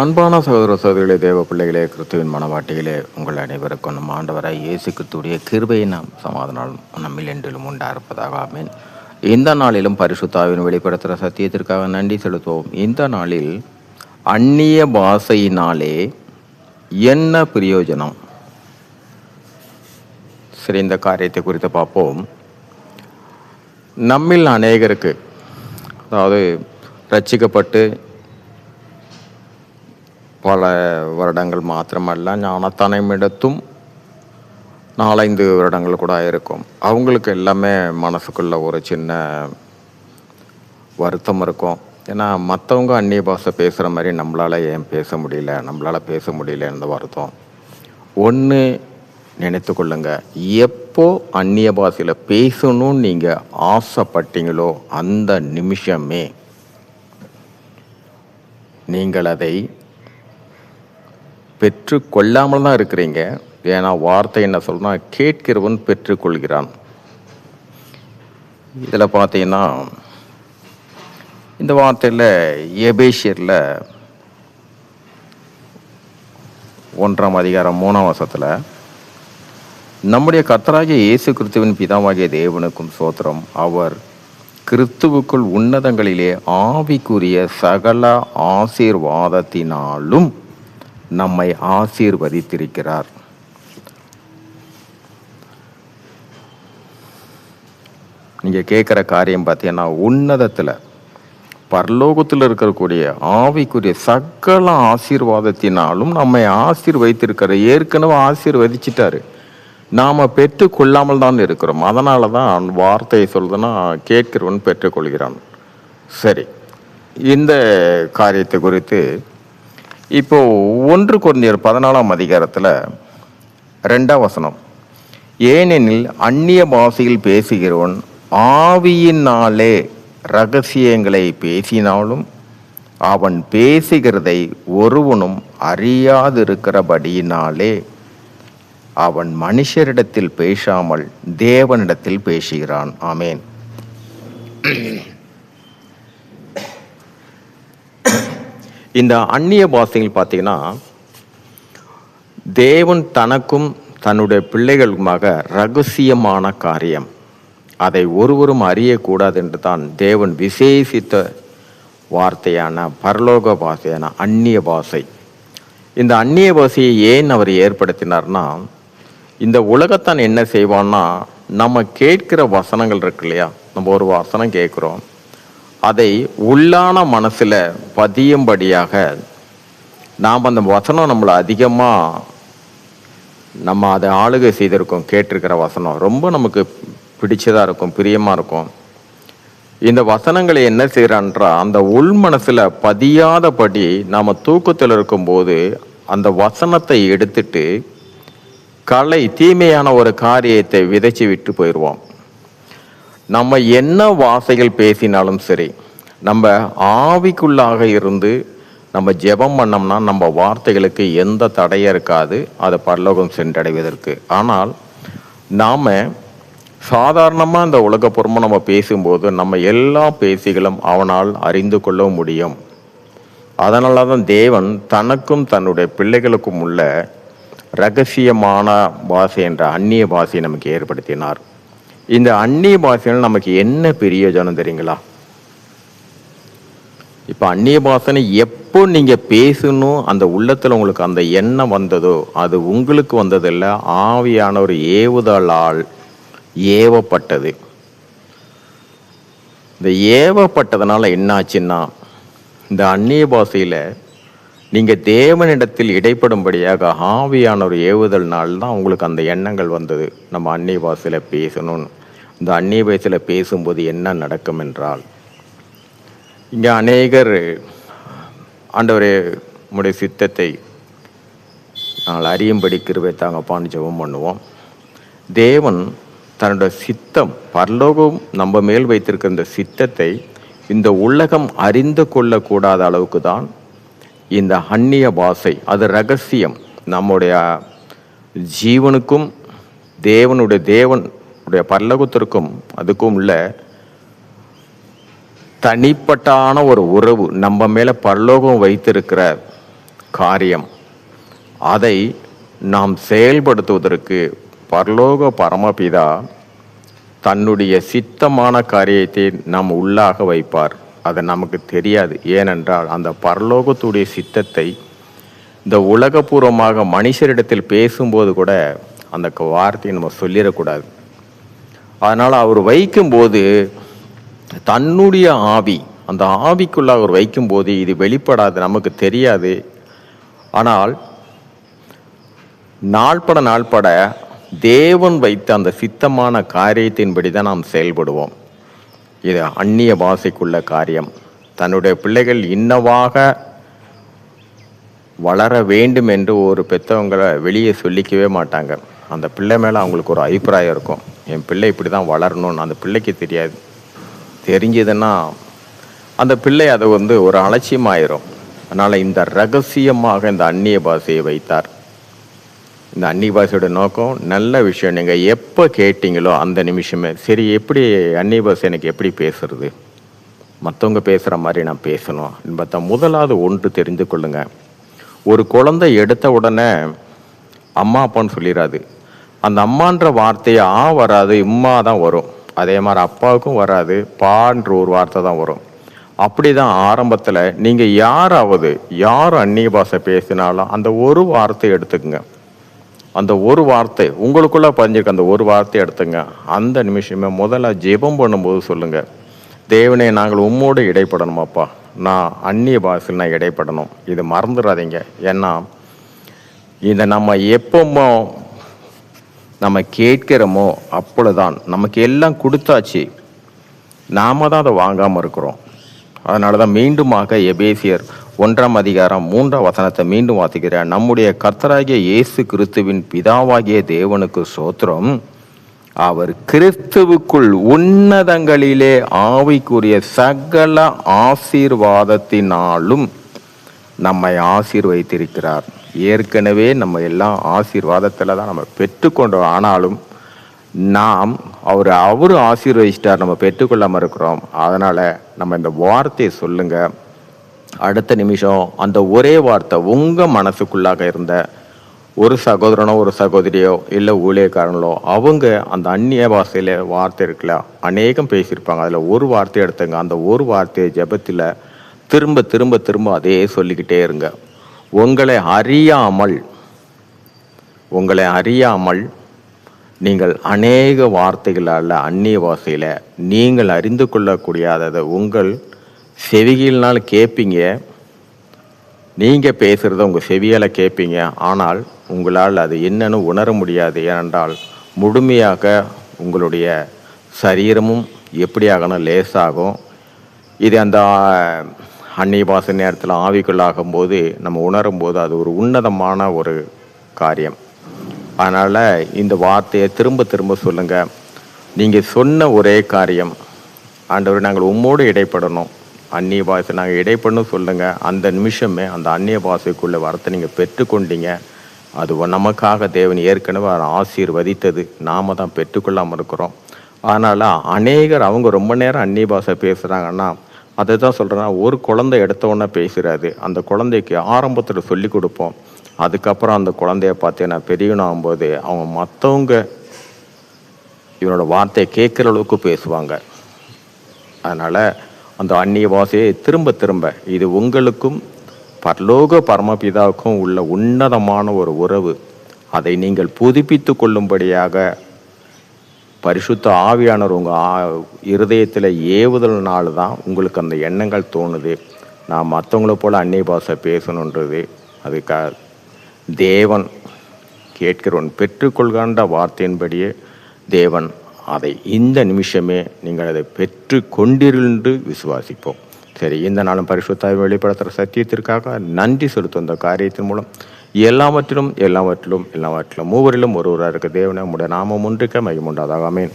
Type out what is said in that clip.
அன்பான சகோதர சகோதரிகளே தேவ பிள்ளைகளே கிறிஸ்துவின் மனவாட்டிகளே உங்கள் அனைவருக்கும் நம் ஆண்டவராய் இயேசு கிறிஸ்துடைய கிருபையை நாம் சமாதானம் நம்மில் என்றிலும் உண்டா இருப்பதாக ஆமென். இந்த நாளிலும் பரிசுத்தாவின் வெளிப்படுத்துகிற சத்தியத்திற்காக நன்றி செலுத்துவோம். இந்த நாளில் அந்நிய பாஷையினாலே என்ன பிரயோஜனம்? சரி இந்த காரியத்தை குறித்து பார்ப்போம். நம்மில் அநேகருக்கு அதாவது ரட்சிக்கப்பட்டு பல வருடங்கள் மாத்திரமல்ல ஞானத்தனைமிடத்தும் நாலஞ்சு வருடங்கள் கூட இருக்கும் அவங்களுக்கு எல்லாமே மனசுக்குள்ள ஒரு சின்ன வருத்தம் இருக்கும். ஏன்னா மற்றவங்க அந்நிய பாஷை பேசுகிற மாதிரி நம்மளால் ஏன் பேச முடியல? நம்மளால் பேச முடியல இந்த வருத்தம். ஒன்று நினைத்து கொள்ளுங்க. எப்போ அந்நிய பாஷையில் பேசணும்னு நீங்கள் ஆசைப்பட்டீங்களோ அந்த நிமிஷமே நீங்கள் அதை பெற்று கொள்ளாமல் தான் இருக்கிறீங்க. ஏன்னா வார்த்தை என்ன சொல்லுனா கேட்கிறவன் பெற்றுக்கொள்கிறான். இதில் பார்த்தீங்கன்னா இந்த வார்த்தையில் எபேஷியரில் ஒன்றாம் அதிகாரம் மூணாம் வருஷத்தில் நம்முடைய கர்த்தராகிய இயேசு கிறிஸ்துவின் பிதாவாகிய தேவனுக்கும் சோத்திரம். அவர் கிறிஸ்துவுக்குள் உன்னதங்களிலே ஆவிக்குரிய சகல ஆசீர்வாதத்தினாலும் நம்மை ஆசீர்வதித்திருக்கிறார். நீங்க கேட்குற காரியம் பார்த்தீங்கன்னா உன்னதத்தில் பரலோகத்தில் இருக்கக்கூடிய ஆவிக்குரிய சகல ஆசீர்வாதத்தினாலும் நம்மை ஆசீர்வதித்திருக்கிற ஏற்கனவே ஆசீர்வதிச்சிட்டாரு. நாம் பெற்று கொள்ளாமல் தான் இருக்கிறோம். அதனால தான் வார்த்தையை சொல்றதுன்னா கேட்கிறவன் பெற்றுக்கொள்கிறான். சரி இந்த காரியத்தை குறித்து இப்போ ஒன்று குறைந்தர் பதினாலாம் அதிகாரத்தில் ரெண்டாம் வசனம். ஏனெனில் அந்நிய பாஷையில் பேசுகிறவன் ஆவியினாலே ரகசியங்களை பேசினாலும் அவன் பேசுகிறதை ஒருவனும் அறியாதிருக்கிறபடியினாலே அவன் மனுஷரிடத்தில் பேசாமல் தேவனிடத்தில் பேசுகிறான். ஆமேன். இந்த அந்நிய பாஷைகள் பார்த்தீங்கன்னா தேவன் தனக்கும் தன்னுடைய பிள்ளைகளுக்குமாக ரகசியமான காரியம். அதை ஒருவரும் அறியக்கூடாது என்று தான் தேவன் விசேஷித்த வார்த்தையான பரலோக பாஷையான அந்நிய பாஷை. இந்த அந்நிய பாஷையை ஏன் அவர் ஏற்படுத்தினார்னா இந்த உலகத்தான் என்ன செய்வான்னா நம்ம கேட்கிற வசனங்கள் இருக்கு இல்லையா? நம்ம ஒரு வசனம் கேட்குறோம். அதை உள்ளான மனசில் பதியும்படியாக நாம் அந்த வசனம் நம்மளை அதிகமாக நம்ம அதை ஆளுகை செய்திருக்கோம் கேட்டிருக்கிற வசனம். ரொம்ப நமக்கு பிடிச்சதாக இருக்கும் பிரியமாக இருக்கும். இந்த வசனங்களை என்ன செய்கிறான்றா அந்த உள் மனசில் பதியாதபடி நாம் தூக்கத்தில் இருக்கும்போது அந்த வசனத்தை எடுத்துட்டு கலை தீமையான ஒரு காரியத்தை விதைச்சி விட்டு போயிடுவோம். நம்ம என்ன வாசைகள் பேசினாலும் சரி நம்ம ஆவிக்குள்ளாக இருந்து நம்ம ஜெபம் பண்ணோம்னா நம்ம வார்த்தைகளுக்கு எந்த தடையும் இருக்காது. அது பரலோகம் சென்றடைவதற்கு. ஆனால் நாம் சாதாரணமாக இந்த உலகப்புறமும் நம்ம பேசும்போது நம்ம எல்லா பேசிகளும் அவனால் அறிந்து கொள்ள முடியும். அதனால தான் தேவன் தனக்கும் தன்னுடைய பிள்ளைகளுக்கும் உள்ள ரகசியமான பாஷை என்ற அந்நிய பாஷையை நமக்கு ஏற்படுத்தினார். இந்த அந்நிய பாஷையில் நமக்கு என்ன பிரயோஜனம் தெரியுங்களா? இப்போ அந்நிய பாஷனை எப்போ நீங்கள் பேசணும் அந்த உள்ளத்தில் உங்களுக்கு அந்த எண்ணம் வந்ததோ அது உங்களுக்கு வந்ததில்ல ஆவியான ஒரு ஏவுதலால் ஏவப்பட்டது. இந்த ஏவப்பட்டதுனால என்னாச்சுன்னா இந்த அந்நிய பாஷையில் நீங்கள் தேவனிடத்தில் இடைப்படும்படியாக ஆவியான ஒரு ஏவுதல் நாள் தான் உங்களுக்கு அந்த எண்ணங்கள் வந்தது. நம்ம அந்நிய பாஷையில் பேசணும்னு. இந்த அந்நிய வயசில் பேசும்போது என்ன நடக்கும் என்றால் இங்கே அநேகர் ஆண்டவரே உடைய சித்தத்தை நாங்கள் அறியும்படி கிருவை தாங்கப்பான்னு ஜெபம் பண்ணுவோம். தேவன் தன்னோட சித்தம் பரலோகம் நம்ம மேல் வைத்திருக்கிற இந்த சித்தத்தை இந்த உலகம் அறிந்து கொள்ளக்கூடாத அளவுக்கு தான் இந்த அந்நிய பாஷை அது ரகசியம். நம்முடைய ஜீவனுக்கும் தேவனுடைய தேவன் உடைய பரலோகத்திற்கும் அதுக்கும் உள்ள தனிப்பட்டான ஒரு உறவு நம்ம மேலே பரலோகம் வைத்திருக்கிற காரியம். அதை நாம் செயல்படுத்துவதற்கு பரலோக பரமபிதா தன்னுடைய சித்தமான காரியத்தை நம் உள்ளாக வைப்பார். அது நமக்கு தெரியாது. ஏனென்றால் அந்த பரலோகத்துடைய சித்தத்தை இந்த உலகபூர்வமாக மனுஷரிடத்தில் பேசும்போது கூட அந்த வார்த்தையை நம்ம சொல்லிடக்கூடாது. அதனால் அவர் வைக்கும்போது தன்னுடைய ஆவி அந்த ஆவிக்குள்ள அவர் வைக்கும்போது இது வெளிப்படாது நமக்கு தெரியாது. ஆனால் நாள்பட நாள்பட தேவன் வைத்த அந்த சித்தமான காரியத்தின்படி தான் நாம் செயல்படுவோம். இது அந்நிய பாசைக்குள்ள காரியம். தன்னுடைய பிள்ளைகள் இன்னவாக வளர வேண்டும் என்று ஒரு பெற்றவங்களை வெளியே சொல்லிக்கவே மாட்டாங்க. அந்த பிள்ளை மேலே அவங்களுக்கு ஒரு அபிப்பிராயம் இருக்கும். என் பிள்ளை இப்படி தான் வளரணும்னு அந்த பிள்ளைக்கு தெரியாது. தெரிஞ்சதுன்னா அந்த பிள்ளை அதை வந்து ஒரு அலட்சியமாயிரும். அதனால் இந்த ரகசியமாக இந்த அந்நிய பாஷையை வைத்தார். இந்த அந்நிய பாஷையோட நோக்கம் நல்ல விஷயம். நீங்கள் எப்போ கேட்டீங்களோ அந்த நிமிஷமே. சரி எப்படி அந்நிய பாஷை எனக்கு எப்படி பேசுறது? மற்றவங்க பேசுகிற மாதிரி நான் பேசணும் பார்த்தா முதலாவது ஒன்று தெரிந்து கொள்ளுங்க. ஒரு குழந்தை எடுத்த உடனே அம்மா அப்பான்னு சொல்லிடாது அந்த அம்மான்ற வார்த்தையை ஆ வராது இம்மா தான் வரும். அதே மாதிரி அப்பாவுக்கும் வராது பான்ற ஒரு வார்த்தை தான் வரும். அப்படி தான் ஆரம்பத்தில் நீங்கள் யாராவது யார் அந்நிய பாஷை பேசினாலும் அந்த ஒரு வார்த்தை எடுத்துக்கங்க. அந்த ஒரு வார்த்தை உங்களுக்குள்ள பதிஞ்சிருக்க அந்த ஒரு வார்த்தை எடுத்துங்க. அந்த நிமிஷமே முதல்ல ஜெபம் பண்ணும்போது சொல்லுங்கள் தேவனே நாங்கள் உம்மோடு இடைப்படணுமாப்பா நான் அந்நிய பாஷையில் நான் இடைப்படணும். இது மறந்துடாதீங்க. ஏன்னா இதை நம்ம எப்பமோ நம்ம கேட்கிறோமோ அப்பொழுதுதான். நமக்கு எல்லாம் கொடுத்தாச்சு. நாம தான் அதை வாங்காமல் இருக்கிறோம். அதனால தான் மீண்டுமாக எபேசியர் ஒன்றாம் அதிகாரம் மூன்றாம் வசனத்தை மீண்டும் வாசிக்கிறேன். நம்முடைய கர்த்தராகிய இயேசு கிறிஸ்துவின் பிதாவாகிய தேவனுக்கு சோத்திரம் அவர் கிறிஸ்துவுக்குள் உன்னதங்களிலே ஆவிக்குரிய சகல ஆசீர்வாதத்தினாலும் நம்மை ஆசீர்வதித்திருக்கிறார். ஏற்கனவே நம்ம எல்லாம் ஆசீர்வாதத்தில் தான் நம்ம பெற்றுக்கொண்டோம். ஆனாலும் நாம் அவர் அவர் ஆசீர்வதிச்சிட்டார் நம்ம பெற்றுக்கொள்ளாமல் இருக்கிறோம். அதனால் நம்ம இந்த வார்த்தையை சொல்லுங்கள் அடுத்த நிமிஷம் அந்த ஒரே வார்த்தை உங்கள் மனசுக்குள்ளாக இருந்த ஒரு சகோதரனோ ஒரு சகோதரியோ இல்லை ஊழியக்காரங்களோ அவங்க அந்த அந்நிய பாஷையில் வார்த்தை இருக்குல்ல அநேகம் பேசியிருப்பாங்க. அதில் ஒரு வார்த்தை எடுத்துங்க. அந்த ஒரு வார்த்தையை ஜெபத்தில் திரும்ப திரும்ப திரும்ப அதே சொல்லிக்கிட்டே இருங்க. உங்களை அறியாமல் உங்களை அறியாமல் நீங்கள் அநேக வார்த்தைகளால் அந்நிய வாசையில் நீங்கள் அறிந்து கொள்ளக்கூடியாததை உங்கள் செவிகளினால் கேட்பீங்க நீங்கள் பேசுகிறத உங்கள் செவியால் கேட்பீங்க ஆனால் உங்களால் அது என்னன்னு உணர முடியாது. ஏனென்றால் முழுமையாக உங்களுடைய சரீரமும் எப்படியாகணும் லேசாகும். இது அந்த அந்நிய பாச நேரத்தில் ஆவிக்குள்ளாகும் போது நம்ம உணரும் போது அது ஒரு உன்னதமான ஒரு காரியம். அதனால் இந்த வார்த்தையை திரும்ப திரும்ப சொல்லுங்கள் நீங்கள் சொன்ன ஒரே காரியம் ஆண்டவர் நாங்கள் உம்மோடு இடைப்படணும். அந்நிய பாஷை நாங்கள் இடைப்படணும் சொல்லுங்கள் அந்த நிமிஷமே அந்த அந்நிய பாசைக்குள்ளே வரத்தை நீங்கள் பெற்றுக்கொண்டீங்க. அது நமக்காக தேவன் ஏற்கனவே அவர் ஆசீர்வதித்தது. நாம தான் பெற்றுக்கொள்ளாமல் இருக்கிறோம். அதனால் அநேகர் அவங்க ரொம்ப நேரம் அந்நிய பாஷை பேசுகிறாங்கன்னா அதை தான் சொல்கிறேன் ஒரு குழந்தை எடுத்தவொடனே பேசுகிறாரு அந்த குழந்தைக்கு ஆரம்பத்தில் சொல்லி கொடுப்போம். அதுக்கப்புறம் அந்த குழந்தைய பார்த்தீங்கன்னா பெரியவனாகும்போது அவங்க மற்றவங்க இவனோட வார்த்தையை கேட்குற அளவுக்கு பேசுவாங்க. அதனால் அந்த அந்நிய பாஷையை திரும்ப திரும்ப இது உங்களுக்கும் பரலோக பரமபிதாவுக்கும் உள்ள உன்னதமான ஒரு உறவு. அதை நீங்கள் புதுப்பித்து கொள்ளும்படியாக பரிசுத்த ஆவியானவர் உங்கள் இருதயத்தில் ஏவுதல்னால தான் உங்களுக்கு அந்த எண்ணங்கள் தோணுது. நான் மற்றவங்கள போல் அன்னை பாஷை பேசணுன்றது. அதுக்காக தேவன் கேட்கிறவன் பெற்றுக்கொள்கின்ற வார்த்தையின்படியே தேவன் அதை இந்த நிமிஷமே நீங்கள் அதை பெற்று கொண்டிருந்து விசுவாசிப்போம். சரி இந்த நாளும் பரிசுத்தாவை வெளிப்படுத்துகிற சத்தியத்திற்காக நன்றி செலுத்தும் இந்த காரியத்தின் மூலம் எல்லாவற்றிலும் எல்லாவற்றிலும் எல்லாவற்றிலும் மூவரிலும் ஒருவராக இருக்க தேவனே உடைய நாமம் ஒன்றுக்க மையம் உண்டாதாக அமேன்